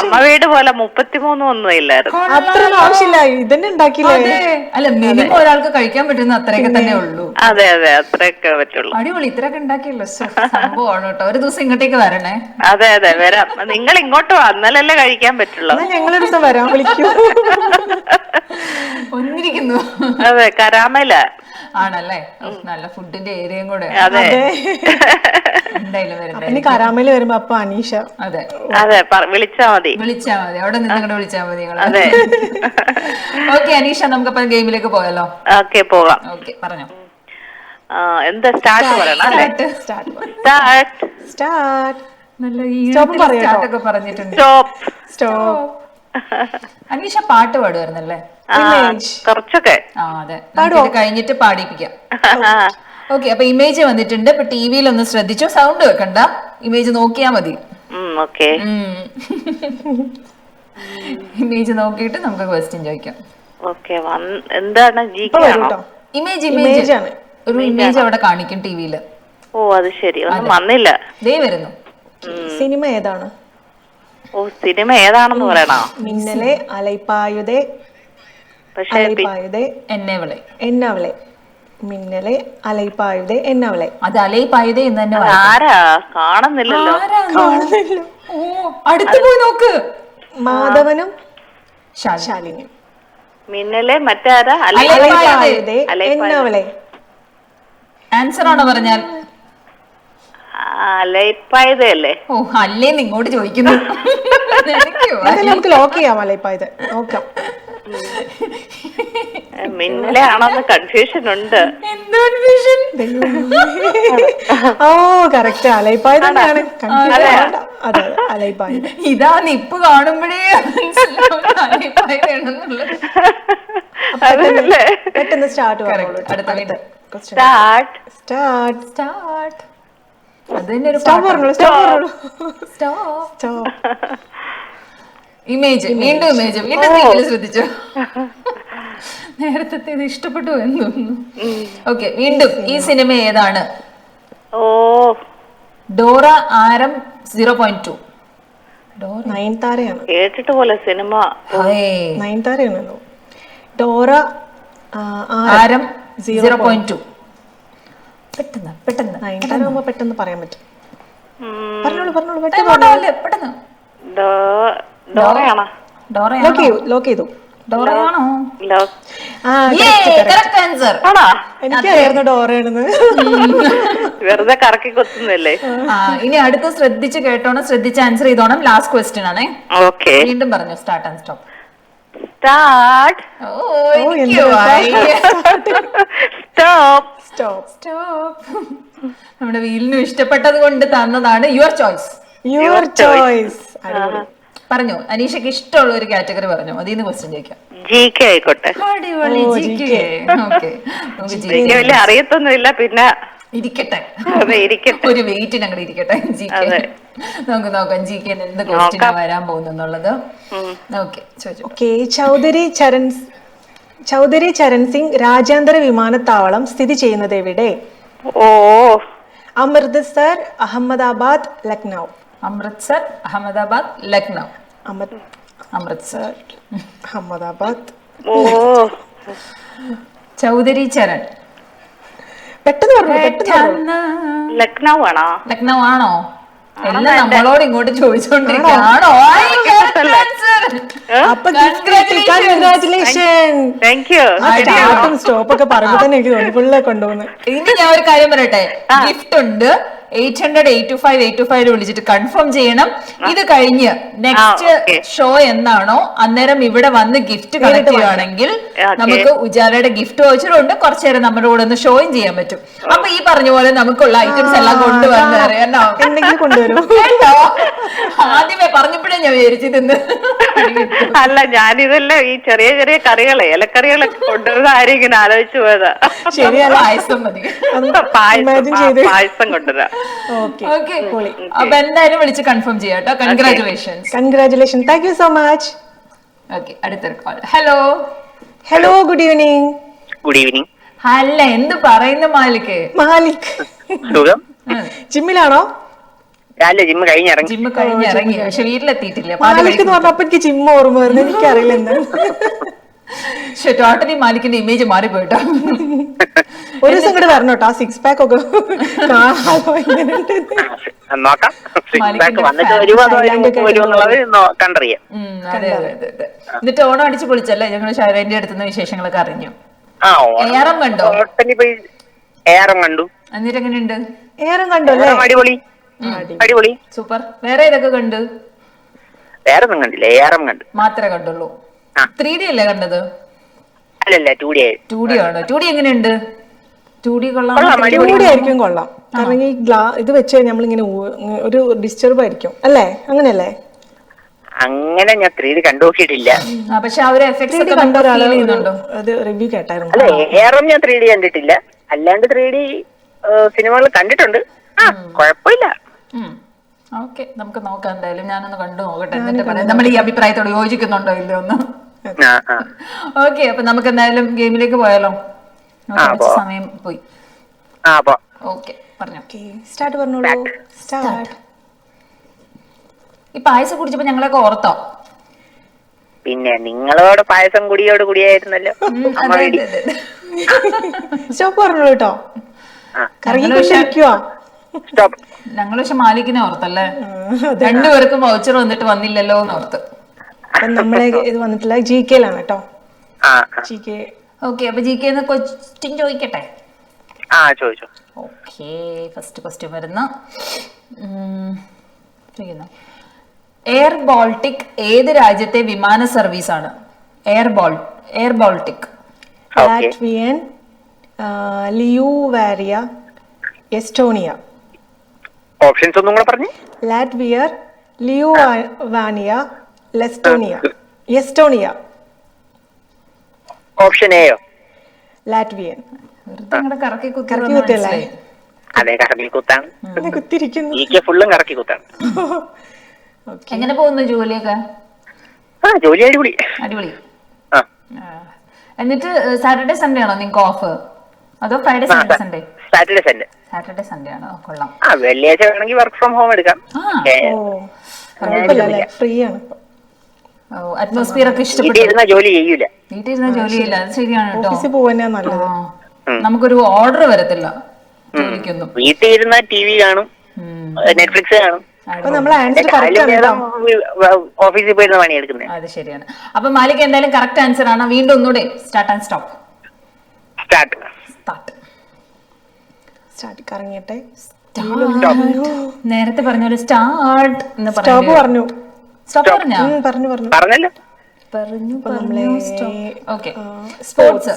അമ്മ വീട് പോലെ മുപ്പത്തിമൂന്നും ഒന്നും ഇല്ലായിരുന്നു.
അത്ര ആവശ്യമില്ല ഇതന്നെ ഉണ്ടാക്കിയില്ലേ?
അല്ല മിനിമം ഒരാൾക്ക് കഴിക്കാൻ പറ്റുന്ന അത്രയൊക്കെ തന്നെ ഉള്ളൂ.
അതെ അതെ അത്രയൊക്കെ പറ്റുള്ളൂ.
അടിപൊളി ഇത്രയൊക്കെ ഉണ്ടാക്കിയല്ലോ. സംഭവമാണ് കേട്ടോ. ഒരു ദിവസം ഇങ്ങോട്ടേക്ക് വരണേ.
അതെ അതെ വരാം. നിങ്ങൾ ഇങ്ങോട്ട് വന്നാലല്ലേ കഴിക്കാൻ പറ്റുള്ളൂ.
ഞങ്ങളൊരു ദിവസം വരാൻ വിളിക്കൂ.
ഒന്നിരിക്കുന്നു.
അതെ കരാമല.
ആണല്ലേ? നല്ല ഫുഡിന്റെ ഏരിയയും കൂടെ
അതെ.
എന്തായാലും വരുന്നത്.
ഇനി കരാമേൽ വരുമ്പോ അപ്പൊ അനീഷ.
അതെ.
അതെ വിളിച്ചാ മതി.
വിളിച്ചാ മതി. അവിടെ നിന്ന് ഇങ്ങോട്ട് വിളിച്ചാ മതി നിങ്ങൾ
അതെ.
ഓക്കെ അനീഷ നമുക്കപ്പം ഗെയിമിലേക്ക് പോയല്ലോ
ഓക്കെ പോവാം
ഓക്കെ പറഞ്ഞോ.
ആ, എന്താ സ്റ്റാർട്ട് പറയണം അല്ലേ?
സ്റ്റാർട്ട്.
സ്റ്റാർട്ട്.
സ്റ്റാർട്ട്.
നല്ല
സ്റ്റോപ്പ് പറയാം
സ്റ്റാർട്ട് ഒക്കെ പറഞ്ഞിട്ടുണ്ട്.
സ്റ്റോപ്പ്.
സ്റ്റോപ്പ്.
അനീഷ പാട്ട് പാടുമായിരുന്നല്ലേ.
കുറച്ചൊക്കെ.
ആ അതെ. നമുക്ക് കഴിഞ്ഞിട്ട് പാടിപ്പിക്കാം. ഓക്കെ അപ്പൊ ഇമേജ് വന്നിട്ടുണ്ട്. ഇപ്പൊ ടി വിയിൽ ഒന്ന് ശ്രദ്ധിച്ചോ? സൗണ്ട് വെക്കണ്ട. ഇമേജ് നോക്കിയാ മതി.
ഓക്കെ
ഇമേജ് നോക്കിയിട്ട് നമുക്ക് ക്വസ്റ്റ്യൻ ചോദിക്കാം.
ഓക്കെ എന്താണ്?
ഇമേജ് ഇമേജ്
ആണ്.
ഒരു ഇമേജ് അവിടെ കാണിക്കും ടി വിയിൽ
ഓ അത് ശരി. വന്നില്ല.
ദേ വരുന്നു.
സിനിമ ഏതാണ്?
ഓ സിനിമ ഏതാണെന്ന് പറയണോ?
മിന്നലെ അലൈപ്പായുതെ
പക്ഷേ
അലൈപ്പായുതെ
എന്നെ
എന്നവളെ. മിന്നലെ അലൈപ്പായുതെ എന്നവളെ.
അത് അലൈ പായതേ എന്ന് തന്നെ.
ആരാ? കാണുന്നില്ലല്ലോ?
ഓ അടുത്ത് പോയി നോക്ക്.
മാധവനും
ശാലി.
ശാലിനിയും.
മിന്നലെ മറ്റാരാ? അല്ലെ
അലൈപ്പായുതേ.
അലൈപ്പായുതെ
അലൈപ്പായുതേ.
എന്നവളെ.
ആൻസർ ആണോ പറഞ്ഞാൽ?
അലൈപ്പായതല്ലേ
ഓ അല്ലേ നിങ്ങോട്ട് ചോദിക്കുന്നു.
നമുക്ക് ലോക്ക് ചെയ്യാം അലൈപ്പായുതെ നോക്കാം.
മിന്നലെ ആണോന്ന് കൺഫ്യൂഷൻ ഉണ്ട്.
എന്ത്?
ഓ കറക്റ്റ് അലൈപ്പായുധ തന്നെയാണ്. അതെ. അതെ
ഇപ്പൊ കാണുമ്പോഴേ
പെട്ടെന്ന് start
start.
Start start
image വീണ്ടും ഇമേജ് വീണ്ടും ശ്രദ്ധിച്ചു? നേരത്തെ ഇത് ഇഷ്ടപ്പെട്ടു എന്ന് തോന്നുന്നു ഓക്കെ വീണ്ടും ഈ സിനിമ ഏതാണ്?
ഓ.
Dora Aramm zero point two Dora.
നയൻതാരയാണ്.
കേട്ടിട്ട് പോലെ സിനിമ
നയൻതാരയാണല്ലോ. Dora Aramm
zero point two പെട്ടെന്ന് പെട്ടെന്ന്.
പെട്ടെന്ന് പെട്ടെന്ന് പറയാൻ പറ്റും. പറഞ്ഞോളൂ പറഞ്ഞോളൂ പെട്ടെന്ന്
പോട്ടെ, പെട്ടെന്ന്.
ഡോറയാണോ?
ഡോറയാണോ?
ലോക്ക് ചെയ്തു ലോക്ക് ചെയ്തു.
ഡോറയാണോ?
ലോ
ആ
കറക്റ്റ് ആൻസർ
ആണോ?
എനിക്കറിയായിരുന്നു ഡോറയാണെന്ന്.
വെറുതെ കറക്കി കൊത്തുന്നല്ലേ
ആ. ഇനി അടുത്ത ശ്രദ്ധിച്ച് കേട്ടോണം ശ്രദ്ധിച്ച് ആൻസർ ചെയ്തോണം. ലാസ്റ്റ് ക്വസ്റ്റ്യൻ ആണേ.
ഓക്കെ
വീണ്ടും പറഞ്ഞു start and stop
start. Stop
stop
stop നമ്മുടെ വീലിനും ഇഷ്ടപ്പെട്ടത് കൊണ്ട് തന്നതാണ് യുവർ ചോയ്സ്
യുവർ ചോയ്സ് പറഞ്ഞോ
പറഞ്ഞു അനീഷയ്ക്ക് ഇഷ്ടമുള്ള ഒരു കാറ്റഗറി പറഞ്ഞോ. അതിൽ നിന്ന് ക്വസ്റ്റ്യൻ ചോദിക്കാം.
ജി കെ ആയിക്കോട്ടെ.
അടിപൊളി GK.
എനിക്ക് വലിയ അറിയത്തൊന്നുമില്ല പിന്നെ
ഇരിക്കട്ടെ.
അതെ ഇരിക്കട്ടെ.
ഒരു വെയിറ്റിന് അങ്ങോട്ട് ഇരിക്കട്ടെ. ജി കെ
അതെ.
നമുക്ക് നോക്കാം ജി കെ എന്ത് ക്വസ്റ്റ്യൻ വരാൻ പോകുന്നുള്ളത് ഓക്കെ ചോദിച്ചു.
ഓക്കെ ചൗധരി ചരൺ ചൗധരി ചരൺ സിംഗ് രാജ്യാന്തര വിമാനത്താവളം സ്ഥിതി ചെയ്യുന്നത് എവിടെ?
ഓ.
അമൃത്സർ അഹമ്മദാബാദ് ലക്നൗ.
അമൃത്സർ അഹമ്മദാബാദ് ലക്നൗ.
അമൃ-
അമൃത്സർ
അഹമ്മദാബാദ്.
ഓ.
ചൗധരി ചരൺ.
പെട്ടെന്ന് പറഞ്ഞു പെട്ടെന്ന്.
ലക്നൗ ആണോ
ലക്നൗ ആണോ എല്ലാം നമ്മളോട് ഇങ്ങോട്ട് ചോദിച്ചോണ്ടിരിക്കുകയാണോ.
അപ്പൊ സ്റ്റാർട്ടും സ്റ്റോപ്പ് ഒക്കെ പറയുമ്പോ തന്നെ എനിക്ക് തോന്നി. പിള്ളേ കൊണ്ടുപോകുന്നു
ഇനി ഞാൻ ഒരു കാര്യം പറയട്ടെ? ഗിഫ്റ്റ് ഉണ്ട്. Eight hundred eight two five eight two five വിളിച്ചിട്ട് കൺഫേം ചെയ്യണം. ഇത് കഴിഞ്ഞ് നെക്സ്റ്റ് ഷോ എന്നാണോ അന്നേരം ഇവിടെ വന്ന് ഗിഫ്റ്റ് കളക്ട് ചെയ്യുകയാണെങ്കിൽ നമുക്ക് ഉജാലയുടെ ഗിഫ്റ്റ് വെച്ചിട്ടുണ്ട്. കുറച്ചു നേരം നമ്മുടെ കൂടെ ഒന്ന് ഷോയും ചെയ്യാൻ പറ്റും. അപ്പൊ ഈ പറഞ്ഞ പോലെ നമുക്കുള്ള ഐറ്റംസ് എല്ലാം കൊണ്ടുവന്ന്
കൊണ്ടുവരും.
കേട്ടോ ആദ്യമേ പറഞ്ഞപ്പോഴേ ഞാൻ വിചാരിച്ചിരുന്ന്
അല്ല ഞാനിതെല്ലാം ഈ ചെറിയ ചെറിയ കറികളെ ഇലക്കറികളൊക്കെ കൊണ്ടുവരുന്ന ആരും ഇങ്ങനെ ആലോചിച്ചു പോയതാ.
ശരിയല്ല
പായസം മതി.
പായസം? കൊണ്ടുവരാം.
ഓക്കെ.
ഓക്കെ. അപ്പൊ എന്തായാലും വിളിച്ച് കൺഫേം ചെയ്യാം കേട്ടോ. Congratulations
congratulation thank you so much
okay അടുത്തൊരു call hello
hello good evening
good evening
അല്ല എന്ത് പറയുന്നു
മാലിക്?
മാലിക്.
ജിമ്മിലാണോ?
രാവിലെ ജിമ്മ് കഴിഞ്ഞിറങ്ങി.
ജിമ്മ് കഴിഞ്ഞിറങ്ങി. പക്ഷെ വീട്ടിലെത്തിയിട്ടില്ല.
മാലിക് എനിക്ക് ജിമ്മ് ഓർമ്മ വരുന്നു എനിക്കറിയില്ല
പക്ഷെ ടോട്ടലി മാലിക്കിന്റെ ഇമേജ് മാറിപ്പോയിട്ടോ.
ഒരു ദിവസം കൂടെ വരണം കേട്ടോ ആ സിക്സ് പാക്ക് ഒക്കെ
നോക്കാം. വന്നിട്ട് കണ്ടറിയാം.
എന്നിട്ട് ഓണം അടിച്ച് പൊളിച്ചല്ലേ? ഞങ്ങൾ ഷാരേന്റെ അടുത്തുനിന്ന് വിശേഷങ്ങളൊക്കെ അറിഞ്ഞു.
ആ
ഏറം കണ്ടോ?
ഏറം കണ്ടു.
എന്നിട്ട് എങ്ങനെയുണ്ട്?
ഏറെ കണ്ടോ
അടിപൊളി. അടിപൊളി.
സൂപ്പർ. വേറെ ഏതൊക്കെ കണ്ടു?
വേറെ ഒന്നും കണ്ടില്ല ഏറെ കണ്ടു.
മാത്രമേ കണ്ടുള്ളൂ. ത്രീ ഡി അല്ലേ കണ്ടത്?
അല്ലല്ല ടു ഡി
ടു ഡി ആണ്? ടു ഡി എങ്ങനെയുണ്ട്? ടു ഡി കൊള്ളാം.
അടിപൊളി.
ആയിരിക്കും കൊള്ളാം. കാരണം ഈ ഗ്ലാ ഇത് വെച്ച് നമ്മളിങ്ങനെ ഇങ്ങനെ ഒരു ഡിസ്റ്റർബ് ആയിരിക്കും. അല്ലേ? അങ്ങനെയല്ലേ?
അങ്ങനെ ഞാൻ ത്രീ ഡി കണ്ടു നോക്കിയിട്ടില്ല
പക്ഷെ ആ ഒരു എഫക്ട്സ് ഒക്കെ
കണ്ട
നമുക്ക് ചെയ്യുന്നുണ്ടോ?
അത് റിവ്യൂ കേട്ടായിരുന്നു.
അല്ല ഏറം ഞാൻ ത്രീ ഡി കണ്ടിട്ടില്ല. അല്ലാണ്ട് ത്രീ ഡി സിനിമകൾ കണ്ടിട്ടുണ്ട്. ആ കുഴപ്പമില്ല.
ഓക്കെ നമുക്ക് നോക്കാം എന്തായാലും. ഞാനൊന്ന് കണ്ടു നോക്കട്ടെ. എന്നിട്ട് പറയാം. നമ്മൾ ഈ അഭിപ്രായത്തോട് യോജിക്കുന്നുണ്ടോ ഇല്ലയോ ഒന്ന് ഓക്കെ അപ്പൊ നമുക്ക് എന്തായാലും ഗെയിമിലേക്ക് പോയാലോ?
ആ,
സമയം പോയി. ഓക്കെ പറഞ്ഞോ.
സ്റ്റാർട്ട് പറഞ്ഞോളൂ. സ്റ്റാർട്ട്.
ഈ പായസം കുടിച്ചപ്പോ ഞങ്ങളൊക്കെ ഓർത്തോ?
പിന്നെ നിങ്ങളോട് പായസം കുടിയോട് കുടിയായിരുന്നല്ലോ.
സ്റ്റോപ്പ് പറഞ്ഞോളൂ കേട്ടോ. കറങ്ങിക്കൊണ്ടിരിക്കുവാ
സ്റ്റോപ്പ്
ഞങ്ങൾ പക്ഷെ മാലിക്കിനെ ഓർത്തല്ലേ? രണ്ടുപേർക്കും വൗച്ചർ വന്നിട്ട് വന്നില്ലല്ലോ എന്ന് ഓർത്ത്.
അപ്പൊ നമ്മളെ ഇത് വന്നിട്ടില്ല ജി കെയിലാണ് കേട്ടോ.
ആ.
ജി കെ
ഓക്കെ അപ്പൊ ജി കെ ക്വസ്റ്റ്യൻ ചോദിക്കട്ടെ?
ആ ചോദിച്ചു.
ഓക്കെ ഫസ്റ്റ് ക്വസ്റ്റ്യൻ വരുന്ന. എയർ ബോൾട്ടിക് ഏത് രാജ്യത്തെ വിമാന സർവീസ് ആണ്? Air ball air Baltic
Latvian ലിയു വാരിയ എസ്റ്റോണിയ
ഓപ്ഷൻസ് ഒന്നും കൂടെ പറഞ്ഞു.
ലാറ്റ്വിയർ ലിയുവാനിയ ലെസ്റ്റോണിയ എസ്റ്റോണിയ
ഓപ്ഷൻ എയോ
ലാറ്റ്വിയൻ
കറക്കി
കുത്തിയല്ലേ?
അതെ കറക്കി കുത്താണ്.
കുത്തിരിക്കുന്നു
ഈ കെ ഫുള്ളും കറക്കി കുത്താണ്.
ഓക്കെ
എങ്ങനെ പോകുന്നു ജോലിയൊക്കെ?
ആ ജോലി അടിപൊളി.
അടിപൊളി. എന്നിട്ട് സാറ്റർഡേ സൺഡേ ആണോ നിങ്ങൾക്ക് ഓഫ് അതോ Friday Saturday Sunday
Saturday Sunday
Saturday Sunday ആണോ? കൊള്ളാം.
ആ വെള്ളിയാഴ്ച വേണമെങ്കിൽ വർക്ക് ഫ്രം ഹോം എടുക്കാം.
ഫ്രീ ആണ് ഇപ്പൊ.
അറ്റ്മോസ്ഫിയർ ഒക്കെ ഇഷ്ടപ്പെട്ടു.
ജോലി ചെയ്യൂല.
വീട്ടിൽ ഇരുന്ന ചെയ്യില്ല. അത് ശരിയാണ് കേട്ടോ.
ഓഫീസിൽ പോവാനാ നല്ലത്.
നമുക്കൊരു ഓർഡർ വരത്തില്ല. ജോലിക്കൊന്നും.
വീട്ടിൽ ഇരുന്ന ടി വി കാണും. നെറ്റ്ഫ്ലിക്സ് കാണും
നമ്മൾ ആൻസർ കറക്റ്റ് ആണ്
ഓഫീസിൽ പോയിരുന്ന പണിയെടുക്കുന്നത്
അത് ശരിയാണ്. അപ്പൊ മാലിക് എന്തായാലും കറക്റ്റ് ആൻസർ ആണ്. വീണ്ടും ഒന്നുകൂടെ start and stop
start
start
start കറങ്ങിയട്ടെ
നേരത്തെ പറഞ്ഞ പോലെ സ്റ്റാർട്ട് എന്ന്
സ്റ്റോപ്പ് പറഞ്ഞു.
സ്റ്റോപ്പ് പറഞ്ഞ?
പറഞ്ഞു പറഞ്ഞു.
പറഞ്ഞല്ലോ.
പറഞ്ഞു ഓക്കെ സ്പോർട്സ്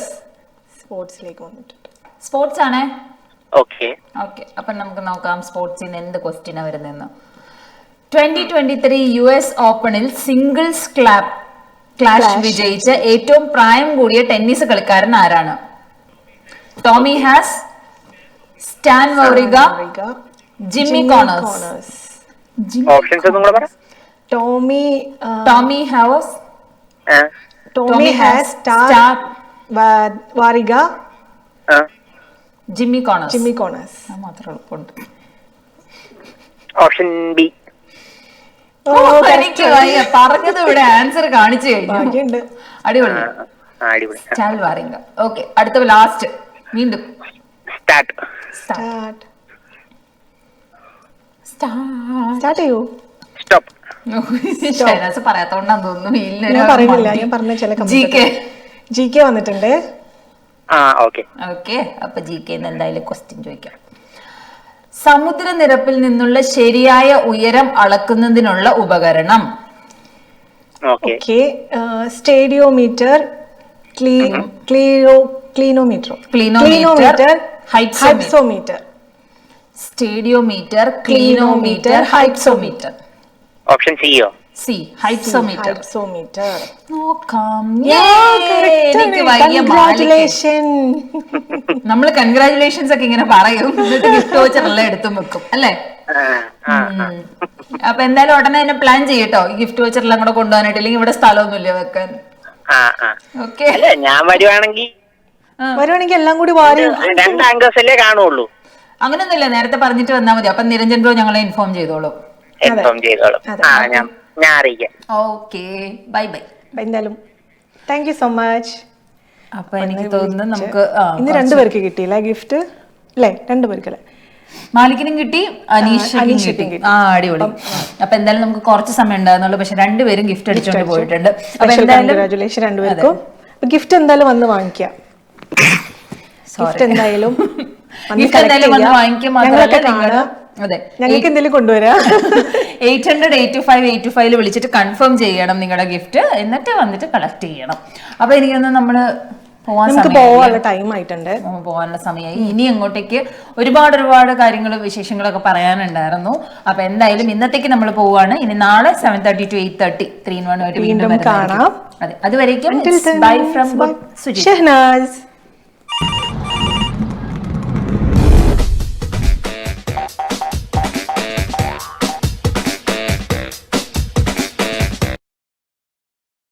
സ്പോർട്സിലേക്ക് വന്നിട്ടുണ്ട്.
സ്പോർട്സ് ആണേ?
ഓക്കെ
ഓക്കെ അപ്പൊ നമുക്ക് നോക്കാം സ്പോർട്സിൽ നിന്ന് എന്ത് ക്വസ്റ്റ്യനാ വരുന്നതെന്ന്. Twenty twenty three U S ഓപ്പണിൽ സിംഗിൾസ് ക്ലാബ് ക്ലാഷ് വിജയിച്ച ഏറ്റവും പ്രായം കൂടിയ ടെന്നീസ് കളിക്കാരൻ ആരാണ്? Tommy Haas Stan Wawrinka Jimmy Connors
options ഒന്നും കൂടെ പറ
Tommy
Tommy
Haas
Tommy Haas Stan
Stan
Wawrinka
Jimmy Connors
Jimmy Connors
മാത്രം എളുപ്പമുണ്ട്
ഓപ്ഷൻ ബി
ഓ,
എനിക്ക് വയ്യ. പറഞ്ഞത് ഇവിടെ ആൻസർ കാണിച്ചു കഴിഞ്ഞു. അടിപൊളി. സ്റ്റാൽ വാറിംഗ ഓക്കെ അടുത്ത ലാസ്റ്റ് വീണ്ടും.
Start
start
Start.
സ്റ്റാർട്ട് ചെയ്യൂ.
സ്റ്റോപ്പ്
ഷൈനാസ് പറയാത്തോണ്ടാന്ന് തോന്നുന്നു. ഇല്ല
ഞാൻ പറയുന്നില്ല ഞാൻ പറഞ്ഞ ചില
ജി കെ
ജി കെ വന്നിട്ടുണ്ട്.
ആ ഓക്കെ
അപ്പൊ ജി കെ എന്തായാലും ക്വസ്റ്റ്യൻ ചോദിക്കാം. സമുദ്രനിരപ്പിൽ നിന്നുള്ള ശരിയായ ഉയരം അളക്കുന്നതിനുള്ള ഉപകരണം.
Okay
okay stadiometer clinometer
clinometer.
Hypsometer
stadiometer clinometer hypsometer
option സിയോ
സി ഹൈപ്സോമീറ്റർ
ഹൈപ്സോമീറ്റർ
നോക്കാം. എനിക്ക്
വലിയ
നമ്മൾ കൺഗ്രാറ്റുലേഷൻസ് ഒക്കെ ഇങ്ങനെ പറയും. ഗിഫ്റ്റ് വോച്ചറെല്ലാം എടുത്തും വെക്കും. അല്ലേ? അപ്പൊ എന്തായാലും ഉടനെ തന്നെ പ്ലാൻ ചെയ്യട്ടോ. ഈ ഗിഫ്റ്റ് വെച്ചിട്ടുള്ള കൂടെ കൊണ്ടുപോകാനായിട്ട്. ഇല്ലെങ്കിൽ ഇവിടെ സ്ഥലമൊന്നുമില്ല വെക്കാൻ. ഓക്കെ
അല്ല ഞാൻ വരുവാണെങ്കിൽ
വരുവാണെങ്കിൽ എല്ലാം കൂടി വാരി
രണ്ട് ആങ്കേഴ്സ് അല്ലേ കാണുള്ളൂ.
അങ്ങനൊന്നുമില്ല നേരത്തെ പറഞ്ഞിട്ട് വന്നാൽ മതി. അപ്പൊ നിരഞ്ജൻ ബ്രോ ഞങ്ങളെ ഇൻഫോം ചെയ്തോളൂ.
ഇൻഫോം ചെയ്തോളും. ആ ഞാൻ ഞാൻ അറിയിക്കാം.
ഓക്കെ ബൈ ബൈ
എന്തായാലും താങ്ക് യു സോ മച്ച്
അപ്പൊ എനിക്ക് തോന്നുന്നു നമുക്ക്
ഇന്ന് രണ്ടുപേർക്ക് കിട്ടിയില്ല ഗിഫ്റ്റ് അല്ലേ? രണ്ടുപേർക്കല്ലേ?
മാലിക്കിനും കിട്ടി അനീഷയ്ക്കും കിട്ടി. ആ അടിപൊളി. അപ്പൊ എന്തായാലും നമുക്ക് കുറച്ച് സമയം ഉണ്ടായിരുന്നുള്ളൂ. പക്ഷെ രണ്ടുപേരും ഗിഫ്റ്റ് അടിച്ചോണ്ട് പോയിട്ടുണ്ട്. അപ്പൊ എന്തായാലും
ഗിഫ്റ്റ് എന്തായാലും വന്ന് വാങ്ങിക്കാം. ഗിഫ്റ്റ് എന്തായാലും
ഗിഫ്റ്റ് എന്തായാലും വന്ന്. വാങ്ങിക്കുക മാത്രമല്ല നിങ്ങളുടെ അതെ.
ഞങ്ങൾക്ക് എന്തെങ്കിലും കൊണ്ടുവരാം?
Eight hundred eight five eight five വിളിച്ചിട്ട് കൺഫേം ചെയ്യണം നിങ്ങളുടെ ഗിഫ്റ്റ് എന്നിട്ട് വന്നിട്ട് കളക്ട് ചെയ്യണം. അപ്പൊ എനിക്കൊന്ന് നമ്മൾ
നമുക്ക്. പോവാനുള്ള ടൈം ആയിട്ടുണ്ട്.
പോകാനുള്ള സമയമായി ഇനി അങ്ങോട്ടേക്ക് ഒരുപാട് ഒരുപാട് കാര്യങ്ങൾ വിശേഷങ്ങളൊക്കെ പറയാനുണ്ടായിരുന്നു. അപ്പൊ എന്തായാലും ഇന്നത്തേക്ക് നമ്മൾ പോവാണ്. ഇനി നാളെ seven thirty to eight thirty three one ആയിട്ട് വീണ്ടും
കാണാം.
അതെ.
അതുവരേക്കും
ബൈ ഫ്രം
ഷെഹനാസ്.